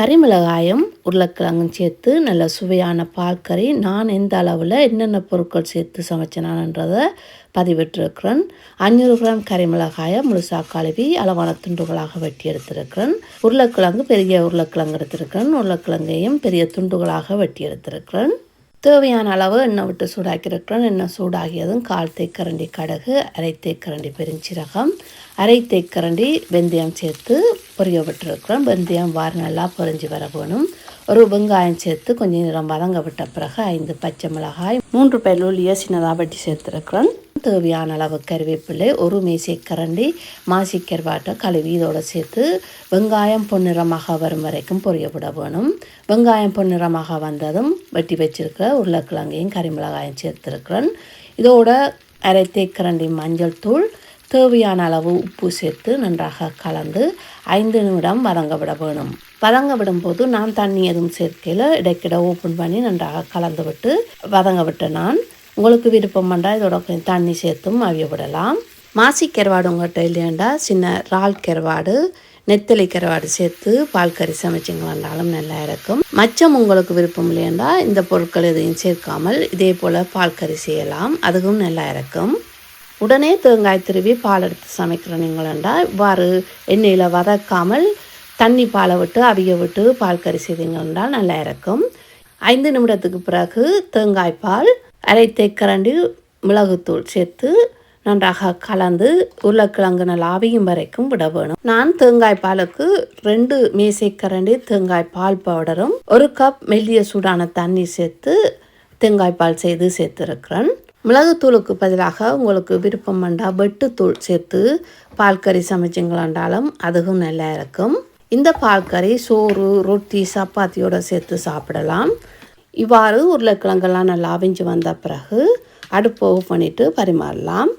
கறிமிளகாயும் உருளைக்கிழங்கும் சேர்த்து நல்ல சுவையான பால் கறி நான் எந்த அளவில் என்னென்ன பொருட்கள் சேர்த்து சமைச்சேனான்றதை பதிவிட்டிருக்கிறேன். அஞ்சூறு கிராம் கறிமிளகாயை முழுசாக கழுவி அளவான துண்டுகளாக வெட்டி எடுத்திருக்கிறேன். உருளைக்கிழங்கு பெரிய உருளைக்கிழங்கு எடுத்திருக்கிறேன். உருளைக்கிழங்கையும் பெரிய துண்டுகளாக வெட்டி எடுத்திருக்கிறேன். தேவையான அளவு எண்ணெய் விட்டு சூடாக்கியிருக்கிறேன். எண்ணெய் சூடாகியதும் கால் தேக்கரண்டி கடுகு அரை தேக்கரண்டி பெருஞ்சீரகம் அரை தேக்கரண்டி வெந்தயம் சேர்த்து பொரிய விட்டுருக்குறோம் வெந்தயம் வார நல்லா பொரிஞ்சு வர போகணும் ஒரு வெங்காயம் சேர்த்து கொஞ்சம் நேரம் வதங்க விட்ட பிறகு ஐந்து பச்சை மிளகாய் மூன்று பெல்லுள்ளியை சின்னதாக வெட்டி சேர்த்துருக்குறோம். தேவையான அளவு கருவேப்பிலை ஒரு மேசை கரண்டி மாசி கருவாட்டை கழுவி இதோடு சேர்த்து வெங்காயம் பொன்னிறமாக வரும் வரைக்கும் பொரிய விட வேணும். வெங்காயம் பொன்னிறமாக வந்ததும் வெட்டி வச்சிருக்கிற உருளைக்கிழங்கையும் கறிமிளகாயும் சேர்த்துருக்கிறேன் இதோட அரைத்தே கரண்டி மஞ்சள் தூள் தேவையான அளவு உப்பு சேர்த்து நன்றாக கலந்து ஐந்து நிமிடம் வதங்க விட வேணும். வதங்க விடும்போது நான் தண்ணி எதுவும் சேர்க்கையில் இடைக்கிட ஓப்பன் பண்ணி நன்றாக கலந்து விட்டு வதங்க விட்டு நான் உங்களுக்கு விருப்பம் பண்ணால் இதோட கொஞ்சம் தண்ணி சேர்த்தும் அவிய விடலாம் மாசி கருவாடு உங்கள்கிட்ட இல்லையாண்டா? சின்ன இறால் கருவாடு நெத்தலி கருவாடு சேர்த்து பால் கறி சமைச்சிங்களாண்டாலும் நல்லா இருக்கும். மச்சம் உங்களுக்கு விருப்பம் இல்லையாண்டா? இந்த பொருட்கள் எதையும் சேர்க்காமல் இதே போல் பால் கறி செய்யலாம். அதுவும் நல்லா இருக்கும். உடனே தேங்காய் திருவி பால் எடுத்து சமைக்கிறனீங்களா இவ்வாறு எண்ணெயில் வதக்காமல் தண்ணி பாலை விட்டு அவிய விட்டு பால் கறி செய்தீங்கன்றால் நல்லா இருக்கும். ஐந்து நிமிடத்துக்கு பிறகு தேங்காய் பால் அரை தேக்கரண்டி மிளகுத்தூள் சேர்த்து நன்றாக கலந்து உருளைக்கிழங்கு நல்லா ஆவியும் வரைக்கும் விட வேணும். நான் தேங்காய் பாலுக்கு ரெண்டு மேசைக்கரண்டி தேங்காய் பால் பவுடரும் ஒரு கப் மெல்லிய சூடான தண்ணி சேர்த்து தேங்காய் பால் செய்து சேர்த்துருக்கிறேன். மிளகுத்தூளுக்கு பதிலாக உங்களுக்கு விருப்பம் வேண்டாம் வெட்டுத்தூள் சேர்த்து பால் கறி சமைச்சிங்களாண்டாலும் அதுவும் நல்லா இருக்கும். இந்த பால் கறி சோறு ரொட்டி சப்பாத்தியோடு சேர்த்து சாப்பிடலாம். இவ்வாறு உருளைக்கிழங்கெல்லாம் நல்லா அவிஞ்சு வந்த பிறகு அடுப்பு ஆஃப் பண்ணிவிட்டு பரிமாறலாம்.